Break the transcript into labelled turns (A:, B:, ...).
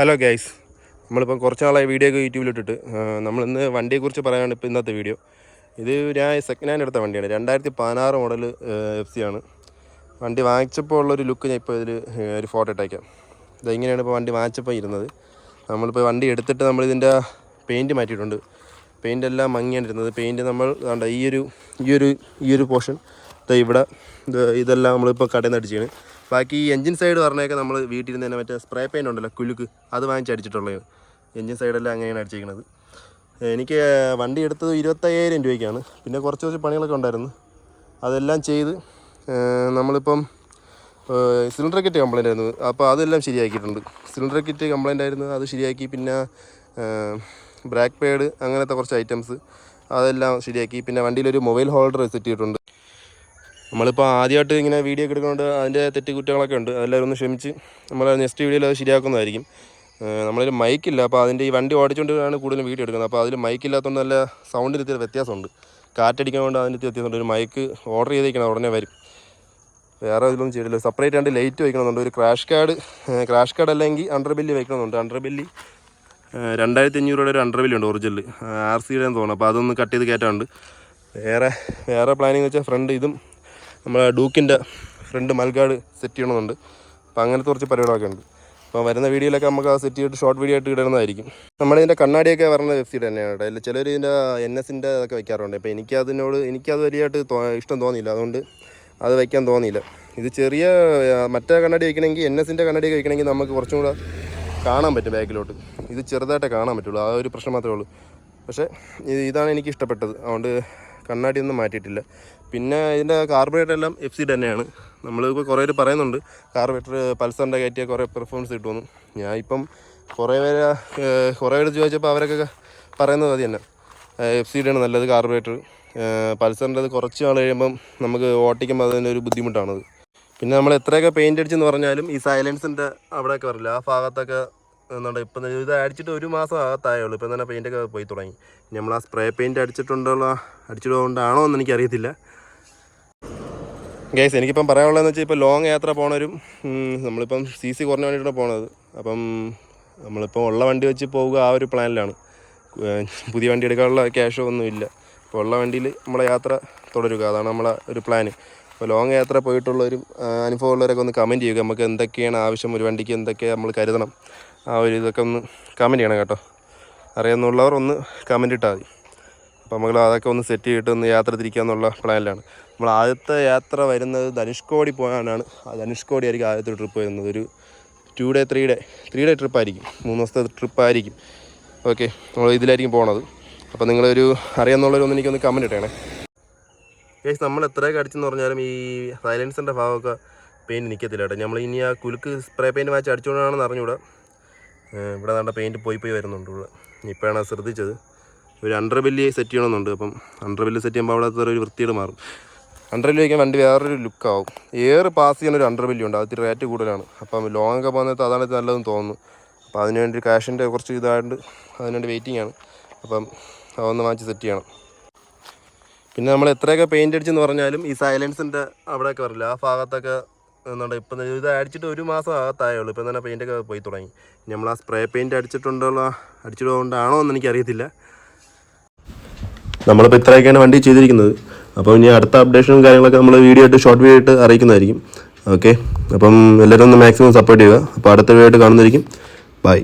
A: Hello guys നമ്മളിപ്പം കുറച്ച് നാളായി വീഡിയോ ഒക്കെ യൂട്യൂബിലിട്ടിട്ട് നമ്മളിന്ന് വണ്ടിയെക്കുറിച്ച് പറയാനാണ് ഇപ്പോൾ ഇന്നത്തെ വീഡിയോ ഇത് ഞാൻ സെക്കൻഡ് ഹാൻഡ് എടുത്ത വണ്ടിയാണ്. രണ്ടായിരത്തി പതിനാറ് മോഡൽ എഫ് സി ആണ്. വണ്ടി വാങ്ങിച്ചപ്പോൾ ഉള്ളൊരു ലുക്ക് ഞാൻ ഇപ്പോൾ ഇതിൽ ഒരു ഫോട്ടോ ഇട്ടേക്കാം. ഇതെങ്ങനെയാണ് ഇപ്പോൾ വണ്ടി വാങ്ങിച്ചപ്പോൾ ഇരുന്നത്? നമ്മളിപ്പോൾ വണ്ടി എടുത്തിട്ട് നമ്മളിതിന്റെ പെയിന്റ് മാറ്റിയിട്ടുണ്ട്. പെയിന്റ് എല്ലാം മങ്ങിയാണ് ഇരുന്നത്. പെയിന്റ് നമ്മൾ ഈ ഒരു ഈ ഒരു ഈ ഒരു പോർഷൻ ഇവിടെ ഇത് ഇതെല്ലാം നമ്മളിപ്പോൾ കടയിൽ നിന്ന് അടിച്ചാണ് ബാക്കി ഈ എൻജിൻ സൈഡ് പറഞ്ഞൊക്കെ നമ്മൾ വീട്ടിൽ നിന്ന് തന്നെ മറ്റേ സ്പ്രേ പെയിന്റ് ഉണ്ടല്ലോ കുലുക്ക് അത് വാങ്ങിച്ച് അടിച്ചിട്ടുള്ളത്. എഞ്ചിൻ സൈഡെല്ലാം അങ്ങനെയാണ് അടിച്ചിരിക്കുന്നത് എനിക്ക് വണ്ടി എടുത്തത് ഇരുപത്തയ്യായിരം രൂപയ്ക്കാണ്. പിന്നെ കുറച്ച് കുറച്ച് പണികളൊക്കെ ഉണ്ടായിരുന്നു. അതെല്ലാം ചെയ്ത് നമ്മളിപ്പം സിലിണ്ടർ കിറ്റ് കംപ്ലൈന്റ് ആയിരുന്നു. അപ്പോൾ അതെല്ലാം ശരിയാക്കിയിട്ടുണ്ട്. സിലിണ്ടർ കിറ്റ് കംപ്ലൈന്റ് ആയിരുന്നു. അത് ശരിയാക്കി പിന്നെ ബ്രാക്ക് പേഡ് അങ്ങനത്തെ കുറച്ച് ഐറ്റംസ് അതെല്ലാം ശരിയാക്കി. പിന്നെ വണ്ടിയിലൊരു മൊബൈൽ ഹോൾഡർ സെറ്റ് ചെയ്തിട്ടുണ്ട് നമ്മളിപ്പോൾ ആദ്യമായിട്ട് ഇങ്ങനെ വീഡിയോ ഒക്കെ എടുക്കുന്നുണ്ട് അതിന്റെ തെറ്റ് കുറ്റങ്ങളൊക്കെ ഉണ്ട്. അതെല്ലാവരും ഒന്ന് ക്ഷമിച്ച് നമ്മൾ നെക്സ്റ്റ് വീഡിയോയിൽ അത് ശരിയാക്കുന്നതായിരിക്കും. നമ്മളൊരു മൈക്കില്ല അപ്പോൾ അതിന്റെ ഈ വണ്ടി ഓടിച്ചുകൊണ്ടാണ് കൂടുതലും വീഡിയോ എടുക്കുന്നത്. അപ്പോൾ അതിൽ മൈക്കില്ലാത്തതുകൊണ്ട് നല്ല സൗണ്ടിന് ഇത്തിരി വ്യത്യാസമുണ്ട്. കാറ്റടിക്കാൻ കൊണ്ട് അതിന്റെ വ്യത്യാസമുണ്ട്. ഒരു മൈക്ക് ഓർഡർ ചെയ്തേക്കണം ഉടനെ വരും. വേറെ ഇതിലൊന്നും ചെയ്തില്ല സെപ്പറേറ്റ് രണ്ട് ലൈറ്റ് വയ്ക്കണമെന്നുണ്ട് ഒരു ക്രാഷ് കാർഡ് ക്രാഷ് കാർഡ് അല്ലെങ്കിൽ അണ്ടർ ബില്ല് വയ്ക്കണമെന്നുണ്ട് അണ്ടർ ബില്ല് രണ്ടായിരത്തി അഞ്ഞൂറ് രൂപയുടെ ഒരു അണ്ടർ ബില്ല് ഉണ്ട് ഒറിജിനൽ ആർ സിയുടെ തോന്നുന്നു. അപ്പോൾ അതൊന്ന് കട്ട് ചെയ്ത് കയറ്റാനുണ്ട് വേറെ വേറെ പ്ലാനിങ് വെച്ചാൽ ഫ്രണ്ട് ഇതും നമ്മളെ ഡൂക്കിന്റെ ഫ്രണ്ട് മൽഗാഡ് സെറ്റ് ചെയ്യണമെന്നുണ്ട്. അപ്പോൾ അങ്ങനത്തെ കുറച്ച് പരിപാടികളൊക്കെ ഉണ്ട്. അപ്പോൾ വരുന്ന വീഡിയോയിലൊക്കെ നമുക്ക് ആ സെറ്റ് ചെയ്തിട്ട് ഷോർട്ട് വീഡിയോ ആയിട്ട് ഇടുന്നതായിരിക്കും നമ്മുടെ കണ്ണാടിയൊക്കെ വരുന്ന വെബ്സൈറ്റ് തന്നെയാണ് കേട്ടോ. അതിൽ ചിലർ ഇതിന്റെ എൻ എസിന്റെ അതൊക്കെ വെക്കാറുണ്ട്. അപ്പോൾ എനിക്കതിനോട് എനിക്കത് വലിയതായിട്ട് തോ ഇഷ്ടം തോന്നിയില്ല. അതുകൊണ്ട് അത് വയ്ക്കാൻ തോന്നിയില്ല. ഇത് ചെറിയ മറ്റേ കണ്ണാടി വയ്ക്കണമെങ്കിൽ എൻ എസിന്റെ കണ്ണാടി വയ്ക്കണമെങ്കിൽ നമുക്ക് കുറച്ചും കൂടെ കാണാൻ പറ്റും ബാക്കിലോട്ട്. ഇത് ചെറുതായിട്ടേ കാണാൻ പറ്റുള്ളൂ. ആ ഒരു പ്രശ്നം മാത്രമേ ഉള്ളൂ. പക്ഷേ ഇതാണ് എനിക്ക് ഇഷ്ടപ്പെട്ടത്. അതുകൊണ്ട് കണ്ണാടി ഒന്നും മാറ്റിയിട്ടില്ല. പിന്നെ ഇതിന്റെ കാർബറേറ്റർ എല്ലാം എഫ് സി തന്നെയാണ്. നമ്മളിപ്പോൾ കുറേ പേര് പറയുന്നുണ്ട് കാർബറേറ്റർ പൾസറിന്റെ കയറ്റിയ കുറേ പെർഫോമൻസ് കിട്ടുമെന്ന്. ഞാൻ ഇപ്പം കുറേ പേര് കുറേ പേര് ചോദിച്ചപ്പോൾ അവരൊക്കെ പറയുന്നത് അത് തന്നെ. എഫ് സി ഡിയാണ് നല്ലത് കാർബറേറ്റർ പൾസറിന്റെ കുറച്ച് നാൾ കഴിയുമ്പം നമുക്ക് ഓട്ടിക്കുമ്പോൾ അതിന്റെ ഒരു ബുദ്ധിമുട്ടാണത്. പിന്നെ നമ്മൾ എത്രയൊക്കെ പെയിന്റ് അടിച്ചെന്ന് പറഞ്ഞാലും ഈ സൈലൻസിന്റെ അവിടെയൊക്കെ വരില്ല. ആ ഭാഗത്തൊക്കെ എന്താ ഇപ്പം ഇത് അടിച്ചിട്ട് ഒരു മാസം ആകത്തായേ ഉള്ളൂ ഇപ്പം തന്നെ പെയിന്റൊക്കെ പോയി തുടങ്ങി. നമ്മൾ ആ സ്പ്രേ പെയിന്റ് അടിച്ചിട്ടുണ്ടോ അടിച്ചിട്ടുകൊണ്ടാണോ എന്ന് എനിക്കറിയത്തില്ല. ഗൈസ് എനിക്കിപ്പം പറയാനുള്ളതെന്ന് വെച്ചാൽ ഇപ്പോൾ ലോങ് യാത്ര പോണവരും നമ്മളിപ്പം സി സി കുറഞ്ഞ വേണ്ടിയിട്ടാണ് പോണത്. അപ്പം നമ്മളിപ്പോൾ ഉള്ള വണ്ടി വെച്ച് പോവുക ആ ഒരു പ്ലാനിലാണ്. പുതിയ വണ്ടി എടുക്കാനുള്ള ക്യാഷോ ഒന്നും ഇല്ല. അപ്പോൾ ഉള്ള വണ്ടിയിൽ നമ്മളെ യാത്ര തുടരുക. അതാണ് നമ്മളെ ഒരു പ്ലാന് അപ്പോൾ ലോങ് യാത്ര പോയിട്ടുള്ളവരും അനുഭവമുള്ളവരൊക്കെ ഒന്ന് കമന്റ് ചെയ്യുക. നമുക്ക് എന്തൊക്കെയാണ് ആവശ്യം? ഒരു വണ്ടിക്ക് എന്തൊക്കെ നമ്മൾ കരുതണം? ആ ഒരു ഇതൊക്കെ ഒന്ന് കമന്റ് ചെയ്യണം കേട്ടോ. അറിയാമെന്നുള്ളവർ ഒന്ന് കമന്റ് ഇട്ടാൽ മതി. അപ്പോൾ നമ്മൾ അതൊക്കെ ഒന്ന് സെറ്റ് ചെയ്തിട്ട് ഒന്ന് യാത്ര തിരിക്കാന്നുള്ള പ്ലാനിലാണ് നമ്മൾ ആദ്യത്തെ യാത്ര വരുന്നത് ധനുഷ്കോടി പോകാനാണ്. ആ ധനുഷ്കോടി ആയിരിക്കും ആദ്യത്തെ ട്രിപ്പ് വരുന്നത്. ഒരു two day three day three day trip ആയിരിക്കും. മൂന്ന് ദിവസത്തെ ട്രിപ്പ് ആയിരിക്കും. ഓക്കെ നമ്മൾ ഇതിലായിരിക്കും പോണത്. അപ്പോൾ നിങ്ങളൊരു അറിയാമെന്നുള്ളവരൊന്ന് എനിക്കൊന്ന് കമന്റ് ഇട്ടേണേ. ഏകദേശം നമ്മൾ എത്രയൊക്കെ അടിച്ചെന്ന് പറഞ്ഞാലും ഈ സൈലൻസിന്റെ ഭാഗമൊക്കെ പെയിന്റ് നിൽക്കത്തില്ല കേട്ടോ. നമ്മൾ ഇനി ആ കുലുക്ക് സ്പ്രേ പെയിന്റ് വാച്ച് അടിച്ചുകൊണ്ടാണെന്ന് അറിഞ്ഞുകൂടാ. ഇവിടെ നല്ല പെയിന്റ് പോയി പോയി വരുന്നുണ്ട് ഇവിടെ. ഇപ്പോഴാണ് ശ്രദ്ധിച്ചത്. ഒരു അണ്ടർ ബെല്ലി സെറ്റ് ചെയ്യണമെന്നുണ്ട്. അപ്പം അണ്ടർബെല്ലി സെറ്റ് ചെയ്യുമ്പോൾ അവിടെ ഒരു വൃത്തിയുടെ മാറും. അണ്ടർ ബെല്ലി വയ്ക്കാൻ വണ്ടി വേറൊരു ലുക്കാവും എയർ പാസ് ചെയ്യുന്ന ഒരു അണ്ടർബെല്ലി ഉണ്ട്. അതിൽ റേറ്റ് കൂടുതലാണ്. അപ്പം ലോങ് ഒക്കെ പോകുന്നത് അതാണ് നല്ലതെന്ന് തോന്നുന്നു. അപ്പോൾ അതിനുവേണ്ടി കാഷിന്റെ കുറച്ച് ഇതായിട്ട് അതിനുവേണ്ടി വെയിറ്റിംഗ് ആണ്. അപ്പം അതൊന്ന് വാങ്ങിച്ച് സെറ്റ് ചെയ്യണം. പിന്നെ നമ്മൾ എത്രയൊക്കെ പെയിന്റ് അടിച്ചെന്ന് പറഞ്ഞാലും ഈ സൈലൻസിന്റെ അവിടെയൊക്കെ വരില്ല. ആ ഭാഗത്തൊക്കെ എന്താണ് ഇപ്പം ഇത് അടിച്ചിട്ട് ഒരു മാസം ആകത്തായേ ഉള്ളൂ ഇപ്പം തന്നെ പെയിന്റൊക്കെ പോയി തുടങ്ങി. നമ്മൾ ആ സ്പ്രേ പെയിന്റ് അടിച്ചിട്ടുണ്ടല്ലോ. അടിച്ചിട്ടുകൊണ്ടാണോ എന്ന് എനിക്കറിയത്തില്ല. നമ്മളിപ്പോൾ ഇത്രയൊക്കെയാണ് വണ്ടി ചെയ്തിരിക്കുന്നത്. അപ്പോൾ ഇനി അടുത്ത അപ്ഡേഷനും കാര്യങ്ങളൊക്കെ നമ്മൾ വീഡിയോ ആയിട്ട് ഷോർട്ട് വീഡിയോ ആയിട്ട് അറിയിക്കുന്നതായിരിക്കും. ഓക്കെ അപ്പം എല്ലാവരും ഒന്ന് മാക്സിമം സപ്പോർട്ട് ചെയ്യുക. അപ്പോൾ അടുത്ത വീഡിയോ ആയിട്ട് കാണുന്നതായിരിക്കും. ബൈ